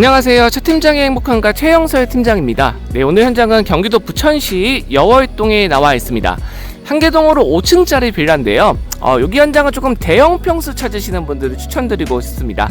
안녕하세요. 첫 팀장의 행복한가 최영설 팀장입니다. 네, 오늘 현장은 경기도 부천시 여월동에 나와 있습니다. 한계동으로 5층짜리 빌라인데요. 어, 여기 현장은 조금 대형 평수 찾으시는 분들을 추천드리고 싶습니다.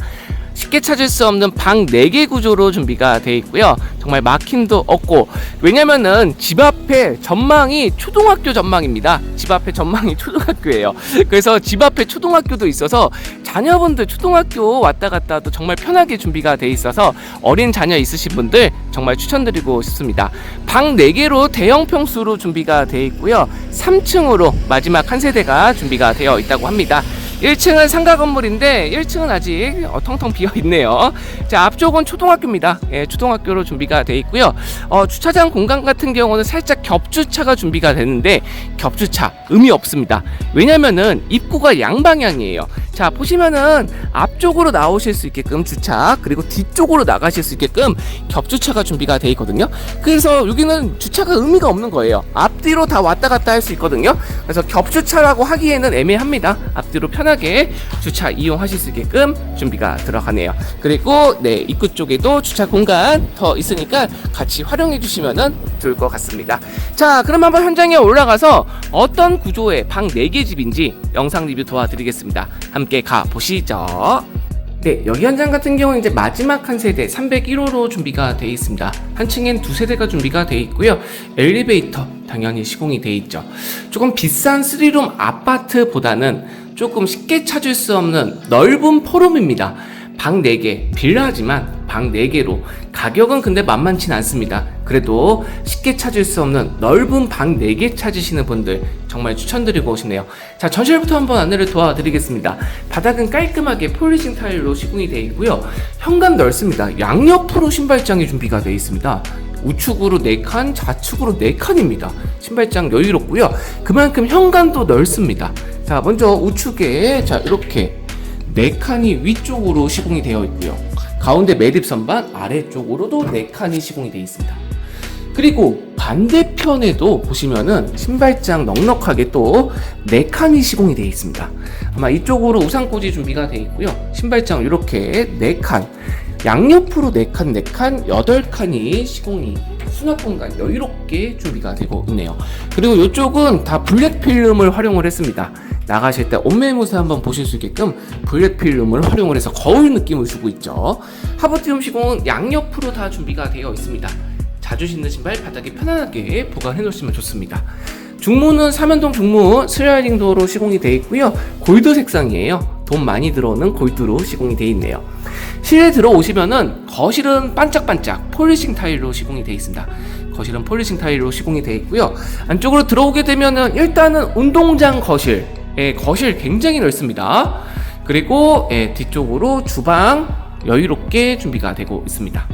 쉽게 찾을 수 없는 방 4개 구조로 준비가 되어 있고요. 정말 막힘도 없고 왜냐면은 집 앞에 전망이 초등학교 전망입니다. 집 앞에 전망이 초등학교예요. 그래서 집 앞에 초등학교도 있어서 자녀분들 초등학교 왔다 갔다도 정말 편하게 준비가 돼 있어서 어린 자녀 있으신 분들 정말 추천드리고 싶습니다. 방 4개로 대형 평수로 준비가 되어 있고요. 3층으로 마지막 한 세대가 준비가 되어 있다고 합니다. 1층은 상가 건물인데 1층은 아직 어, 텅텅 비어 있네요. 자 앞쪽은 초등학교입니다. 예, 초등학교로 준비가 돼 있고요. 어, 주차장 공간 같은 경우는 살짝 겹주차가 준비가 되는데 겹주차 의미 없습니다. 왜냐면은 입구가 양방향이에요. 자 보시면은 앞쪽으로 나오실 수 있게끔 주차 그리고 뒤쪽으로 나가실 수 있게끔 겹주차가 준비가 돼 있거든요. 그래서 여기는 주차가 의미가 없는 거예요. 앞뒤로 다 왔다 갔다 할 수 있거든요. 그래서 겹주차라고 하기에는 애매합니다. 앞뒤로 편하 게 주차 이용하실 수 있게끔 준비가 들어가네요. 그리고 네 입구 쪽에도 주차 공간 더 있으니까 같이 활용해 주시면은 좋을 것 같습니다. 자, 그럼 한번 현장에 올라가서 어떤 구조의 방 4개 집인지 영상 리뷰 도와드리겠습니다. 함께 가 보시죠. 네, 여기 현장 같은 경우는 이제 마지막 한 세대 301호로 준비가 되어 있습니다. 한 층엔 두 세대가 준비가 되어 있고요. 엘리베이터 당연히 시공이 되어 있죠. 조금 비싼 3룸 아파트보다는 조금 쉽게 찾을 수 없는 넓은 포럼입니다. 방 4개, 빌라지만 방 4개로 가격은 근데 만만치 않습니다. 그래도 쉽게 찾을 수 없는 넓은 방 4개 찾으시는 분들 정말 추천드리고 싶네요. 자, 전실부터 한번 안내를 도와드리겠습니다. 바닥은 깔끔하게 폴리싱 타일로 시공이 되어 있고요. 현관 넓습니다. 양옆으로 신발장이 준비가 되어 있습니다. 우측으로 4칸, 좌측으로 4칸입니다. 신발장 여유롭고요. 그만큼 현관도 넓습니다. 자, 먼저 우측에 자, 이렇게 네 칸이 위쪽으로 시공이 되어 있고요. 가운데 매립 선반 아래쪽으로도 네 칸이 시공이 되어 있습니다. 그리고 반대편에도 보시면은 신발장 넉넉하게 또 네 칸이 시공이 되어 있습니다. 아마 이쪽으로 우산꽂이 준비가 되어 있고요. 신발장 이렇게 네 칸, 양옆으로 네 칸, 네 칸, 여덟 칸이 시공이 수납 공간 여유롭게 준비가 되고 있네요. 그리고 이쪽은 다 블랙 필름을 활용을 했습니다. 나가실 때 옷매무새 한번 보실 수 있게끔 블랙 필름을 활용을 해서 거울 느낌을 주고 있죠. 하버티움 시공은 양옆으로 다 준비가 되어 있습니다. 자주 신는 신발 바닥에 편안하게 보관해 놓으시면 좋습니다. 중문은 삼연동 중문 슬라이딩 도어로 시공이 되어 있고요. 골드 색상이에요. 돈 많이 들어오는 골드로 시공이 되어 있네요. 실내 들어오시면은 거실은 반짝반짝 폴리싱 타일로 시공이 되어 있습니다. 거실은 폴리싱 타일로 시공이 되어 있고요. 안쪽으로 들어오게 되면은 일단은 운동장 거실, 예, 거실 굉장히 넓습니다. 그리고 예, 뒤쪽으로 주방 여유롭게 준비가 되고 있습니다.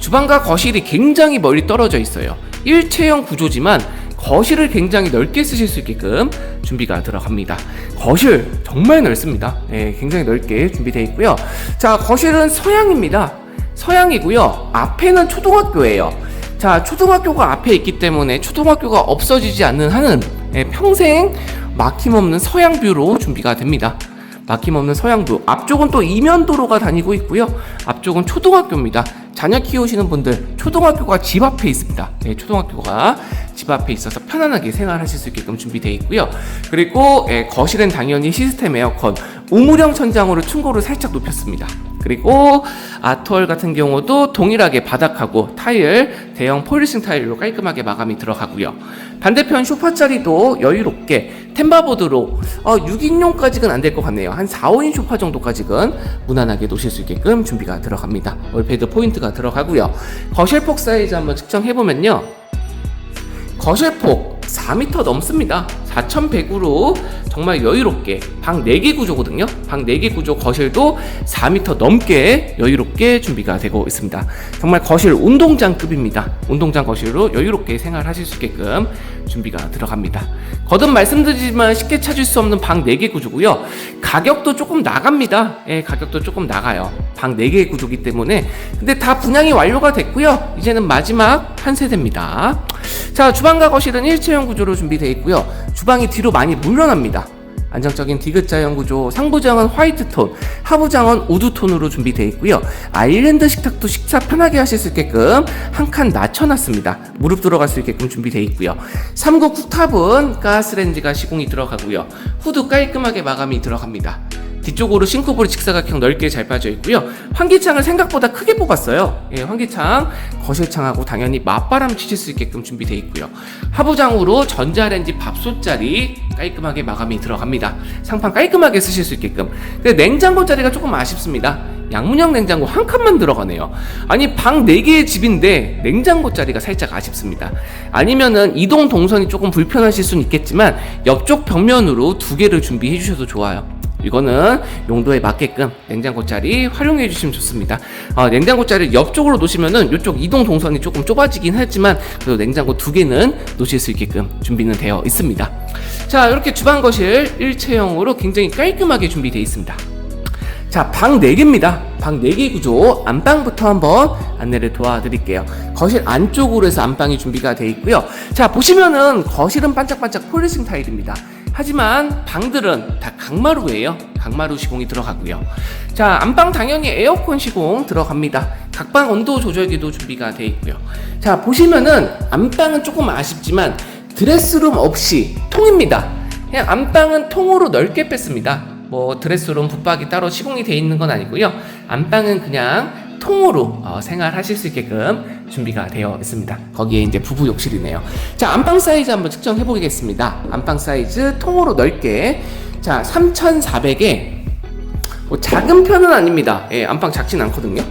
주방과 거실이 굉장히 멀리 떨어져 있어요. 일체형 구조지만 거실을 굉장히 넓게 쓰실 수 있게끔 준비가 들어갑니다. 거실 정말 넓습니다. 예, 굉장히 넓게 준비되어 있고요. 자, 거실은 서양입니다. 서양이고요. 앞에는 초등학교예요. 자, 초등학교가 앞에 있기 때문에 초등학교가 없어지지 않는 한은 예, 평생 막힘없는 서양뷰로 준비가 됩니다. 막힘없는 서양도 앞쪽은 또 이면도로가 다니고 있고요. 앞쪽은 초등학교입니다. 자녀 키우시는 분들 초등학교가 집 앞에 있습니다. 네, 초등학교가 집 앞에 있어서 편안하게 생활하실 수 있게끔 준비되어 있고요. 그리고 예, 거실은 당연히 시스템 에어컨 우물형 천장으로 층고를 살짝 높였습니다. 그리고 아트월 같은 경우도 동일하게 바닥하고 타일 대형 폴리싱 타일로 깔끔하게 마감이 들어가고요. 반대편 소파 자리도 여유롭게 템바보드로 어, 6인용까지는 안 될 것 같네요. 한 4, 5인 소파 정도까지는 무난하게 놓으실 수 있게끔 준비가 들어갑니다. 월패드 포인트가 들어가고요. 거실폭 사이즈 한번 측정해 보면요. 거실폭 4m 넘습니다. 4,100으로 정말 여유롭게 방 4개 구조거든요. 방 4개 구조 거실도 4m 넘게 여유롭게 준비가 되고 있습니다. 정말 거실 운동장급입니다. 운동장 거실로 여유롭게 생활하실 수 있게끔 준비가 들어갑니다. 거듭 말씀드리지만 쉽게 찾을 수 없는 방 4개 구조고요. 가격도 조금 나갑니다. 예, 가격도 조금 나가요. 방 4개 구조기 때문에 근데 다 분양이 완료가 됐고요. 이제는 마지막 한 세대입니다. 자, 주방과 거실은 일체형 구조로 준비되어 있고요. 주방이 뒤로 많이 물러납니다. 안정적인 디귿자형 구조, 상부장은 화이트톤, 하부장은 우드톤으로 준비되어 있고요. 아일랜드 식탁도 식사 편하게 하실 수 있게끔 한 칸 낮춰놨습니다. 무릎 들어갈 수 있게끔 준비되어 있고요. 3구 쿡탑은 가스레인지가 시공이 들어가고요. 후드 깔끔하게 마감이 들어갑니다. 뒤쪽으로 싱크볼이 직사각형 넓게 잘 빠져 있고요. 환기창을 생각보다 크게 뽑았어요. 예, 환기창 거실창하고 당연히 맞바람 치실 수 있게끔 준비되어 있고요. 하부장으로 전자레인지 밥솥 자리 깔끔하게 마감이 들어갑니다. 상판 깔끔하게 쓰실 수 있게끔. 근데 냉장고 자리가 조금 아쉽습니다. 양문형 냉장고 한 칸만 들어가네요. 아니 방 4개의 집인데 냉장고 자리가 살짝 아쉽습니다. 아니면은 이동 동선이 조금 불편하실 수는 있겠지만 옆쪽 벽면으로 두 개를 준비해 주셔도 좋아요. 이거는 용도에 맞게끔 냉장고 자리 활용해 주시면 좋습니다. 어, 냉장고 자리 옆쪽으로 놓으시면은 이쪽 이동 동선이 조금 좁아지긴 하지만 그래도 냉장고 두 개는 놓으실 수 있게끔 준비는 되어 있습니다. 자 이렇게 주방 거실 일체형으로 굉장히 깔끔하게 준비되어 있습니다. 자, 방 4개입니다. 방 4개 구조, 안방부터 한번 안내를 도와드릴게요. 거실 안쪽으로 해서 안방이 준비가 되어 있고요. 자, 보시면은 거실은 반짝반짝 폴리싱 타일입니다. 하지만 방들은 다 강마루예요. 강마루 시공이 들어가고요. 자, 안방 당연히 에어컨 시공 들어갑니다. 각방 온도 조절기도 준비가 되어 있고요. 자, 보시면은 안방은 조금 아쉽지만 드레스룸 없이 통입니다. 그냥 안방은 통으로 넓게 뺐습니다. 뭐 드레스룸 붙박이 따로 시공이 되어 있는 건 아니고요. 안방은 그냥 통으로 어, 생활하실 수 있게끔 준비가 되어 있습니다. 거기에 이제 부부 욕실이네요. 자, 안방 사이즈 한번 측정해 보겠습니다. 안방 사이즈 통으로 넓게 자, 3,400에 뭐 작은 편은 아닙니다. 예, 안방 작진 않거든요.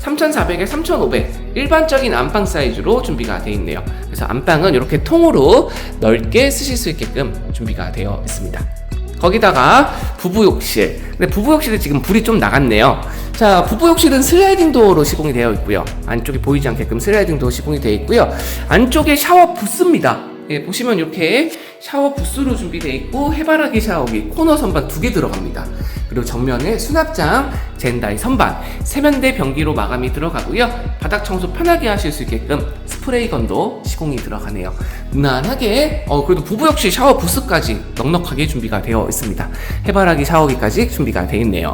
3,400에 3,500 일반적인 안방 사이즈로 준비가 되어 있네요. 그래서 안방은 이렇게 통으로 넓게 쓰실 수 있게끔 준비가 되어 있습니다. 거기다가 부부 욕실. 근데 부부 욕실에 지금 불이 좀 나갔네요. 자, 부부 욕실은 슬라이딩 도어로 시공이 되어 있고요. 안쪽이 보이지 않게끔 슬라이딩 도어 시공이 되어 있고요. 안쪽에 샤워 부스입니다. 예, 보시면 이렇게 샤워 부스로 준비되어 있고 해바라기 샤워기 코너 선반 두 개 들어갑니다. 그리고 정면에 수납장, 젠다이 선반, 세면대 변기로 마감이 들어가고요. 바닥 청소 편하게 하실 수 있게끔 스프레이건도 시공이 들어가네요. 무난하게 어 그래도 부부 역시 샤워 부스까지 넉넉하게 준비가 되어 있습니다. 해바라기 샤워기까지 준비가 되어 있네요.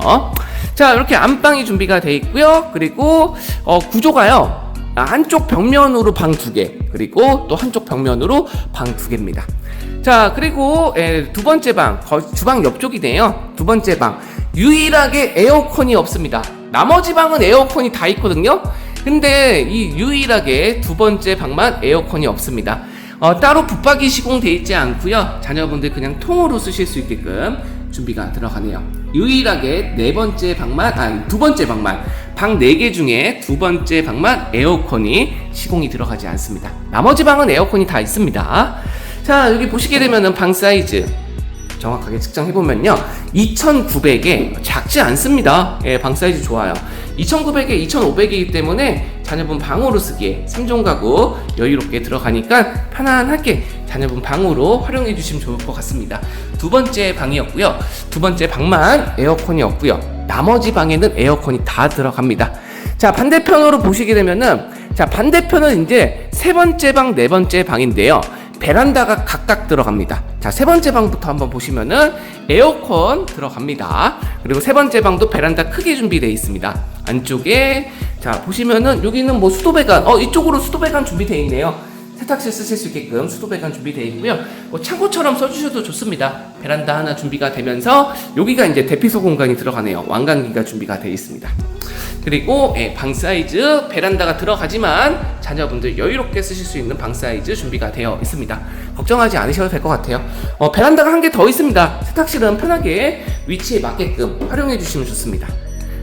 자 이렇게 안방이 준비가 되어 있고요. 그리고 어 구조가요. 한쪽 벽면으로 방 두 개, 그리고 또 한쪽 벽면으로 방 두 개입니다. 자, 그리고 예, 두 번째 방, 거- 주방 옆쪽이네요. 두 번째 방. 유일하게 에어컨이 없습니다. 나머지 방은 에어컨이 다 있거든요. 근데 이 유일하게 두 번째 방만 에어컨이 없습니다. 어, 따로 붙박이 시공돼 있지 않고요. 자녀분들 그냥 통으로 쓰실 수 있게끔 준비가 들어가네요. 유일하게 네 번째 방만, 아니 두 번째 방만, 방네개 중에 두 번째 방만 에어컨이 시공이 들어가지 않습니다. 나머지 방은 에어컨이 다 있습니다. 자, 여기 보시게 되면은 방 사이즈 정확하게 측정해보면요. 2,900에 작지 않습니다. 예, 방 사이즈 좋아요. 2,900에 2,500이기 때문에 자녀분 방으로 쓰기에 3종 가구 여유롭게 들어가니까 편안하게 자녀분 방으로 활용해 주시면 좋을 것 같습니다. 두 번째 방이었고요. 두 번째 방만 에어컨이 없고요. 나머지 방에는 에어컨이 다 들어갑니다. 자, 반대편으로 보시게 되면은 자, 반대편은 이제 세 번째 방, 네 번째 방인데요. 베란다가 각각 들어갑니다. 자, 세 번째 방부터 한번 보시면은 에어컨 들어갑니다. 그리고 세 번째 방도 베란다 크게 준비되어 있습니다. 안쪽에 자, 보시면은 여기는 뭐 수도배관, 어, 이쪽으로 수도배관 준비되어 있네요. 세탁실 쓰실 수 있게끔 수도 배관 준비되어 있고요. 뭐 창고처럼 써주셔도 좋습니다. 베란다 하나 준비가 되면서 여기가 이제 대피소 공간이 들어가네요. 왕관기가 준비가 되어 있습니다. 그리고 예, 방 사이즈 베란다가 들어가지만 자녀분들 여유롭게 쓰실 수 있는 방 사이즈 준비가 되어 있습니다. 걱정하지 않으셔도 될 것 같아요. 어, 베란다가 한 개 더 있습니다. 세탁실은 편하게 위치에 맞게끔 활용해 주시면 좋습니다.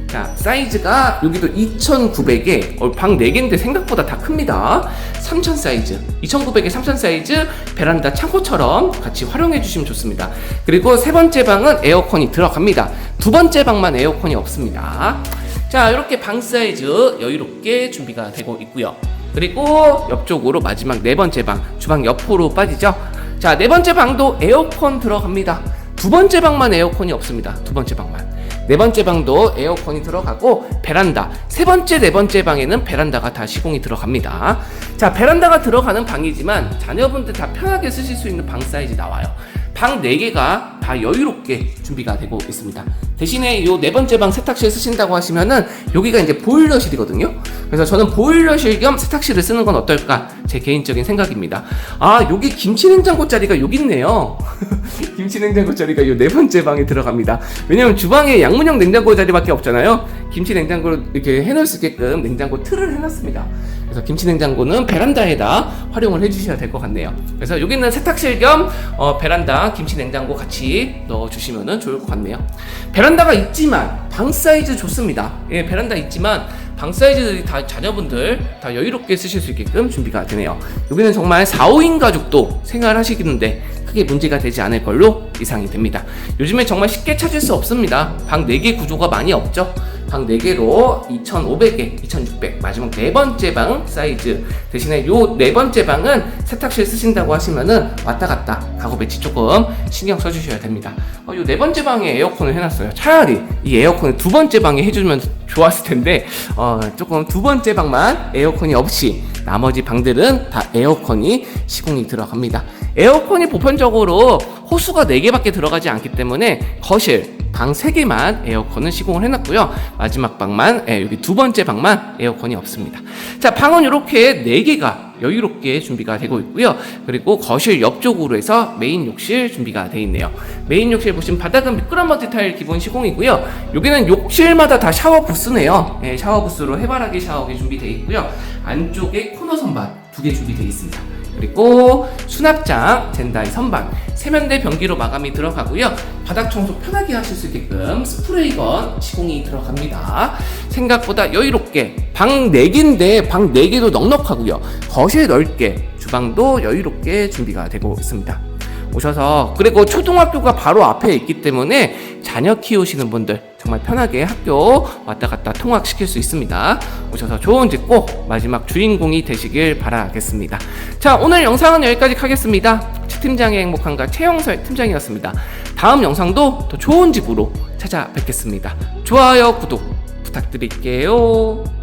자, 사이즈가 여기도 2,900에 어, 방 4개인데 생각보다 다 큽니다. 3,000 사이즈. 2,900에 3,000 사이즈 베란다 창고처럼 같이 활용해 주시면 좋습니다. 그리고 세 번째 방은 에어컨이 들어갑니다. 두 번째 방만 에어컨이 없습니다. 자, 이렇게 방 사이즈 여유롭게 준비가 되고 있고요. 그리고 옆쪽으로 마지막 네 번째 방, 주방 옆으로 빠지죠. 자, 네 번째 방도 에어컨 들어갑니다. 두 번째 방만 에어컨이 없습니다. 두 번째 방만. 네 번째 방도 에어컨이 들어가고 베란다. 세 번째, 네 번째 방에는 베란다가 다 시공이 들어갑니다. 자, 베란다가 들어가는 방이지만 자녀분들 다 편하게 쓰실 수 있는 방 사이즈 나와요. 방 4개가 다 여유롭게 준비가 되고 있습니다. 대신에 요네 번째 방 세탁실 쓰신다고 하시면은 여기가 이제 보일러실이거든요. 그래서 저는 보일러실 겸 세탁실을 쓰는 건 어떨까? 제 개인적인 생각입니다. 아, 여기 김치 냉장고 자리가 여기 있네요. 김치 냉장고 자리가 요네 번째 방에 들어갑니다. 왜냐면 주방에 양문형 냉장고 자리밖에 없잖아요. 김치 냉장고를 이렇게 해놓을 수 있게끔 냉장고 틀을 해놨습니다. 그래서 김치 냉장고는 베란다에다 활용을 해주셔야 될 것 같네요. 그래서 여기는 세탁실 겸 어, 베란다 김치 냉장고 같이 넣어주시면 좋을 것 같네요. 베란다가 있지만 방 사이즈 좋습니다. 예, 베란다 있지만 방 사이즈들이 다 자녀분들 다 여유롭게 쓰실 수 있게끔 준비가 되네요. 여기는 정말 4, 5인 가족도 생활하시는데 크게 문제가 되지 않을 걸로 예상이 됩니다. 요즘에 정말 쉽게 찾을 수 없습니다. 방 4개 구조가 많이 없죠. 방 4개로 2,500개, 2,600 마지막 네 번째 방 사이즈 대신에 요 네 번째 방은 세탁실 쓰신다고 하시면은 왔다 갔다 가구 배치 조금 신경 써주셔야 됩니다. 어, 요네 번째 방에 에어컨을 해놨어요. 차라리 이 에어컨을 두 번째 방에 해주면 좋았을 텐데 어, 조금 두 번째 방만 에어컨이 없이 나머지 방들은 다 에어컨이 시공이 들어갑니다. 에어컨이 보편적으로 호수가 4개밖에 들어가지 않기 때문에 거실 방 3개만 에어컨은 시공을 해놨고요. 마지막 방만, 예, 여기 두 번째 방만 에어컨이 없습니다. 자, 방은 이렇게 4개가 여유롭게 준비가 되고 있고요. 그리고 거실 옆쪽으로 해서 메인 욕실 준비가 되어 있네요. 메인 욕실 보시면 바닥은 미끄럼 머티 타일 기본 시공이고요. 여기는 욕실마다 다 샤워 부스네요. 예, 샤워 부스로 해바라기 샤워기 준비되어 있고요. 안쪽에 코너 선반 두 개 준비되어 있습니다. 그리고 수납장, 젠다이 선반, 세면대 변기로 마감이 들어가고요. 바닥 청소 편하게 하실 수 있게끔 스프레이건 시공이 들어갑니다. 생각보다 여유롭게 방 4개인데 방 4개도 넉넉하고요. 거실 넓게 주방도 여유롭게 준비가 되고 있습니다. 오셔서 그리고 초등학교가 바로 앞에 있기 때문에 자녀 키우시는 분들 정말 편하게 학교 왔다 갔다 통학시킬 수 있습니다. 오셔서 좋은 집 꼭 마지막 주인공이 되시길 바라겠습니다. 자 오늘 영상은 여기까지 하겠습니다. 최 팀장의 행복한가 최영설 팀장이었습니다. 다음 영상도 더 좋은 집으로 찾아뵙겠습니다. 좋아요 구독 부탁드릴게요.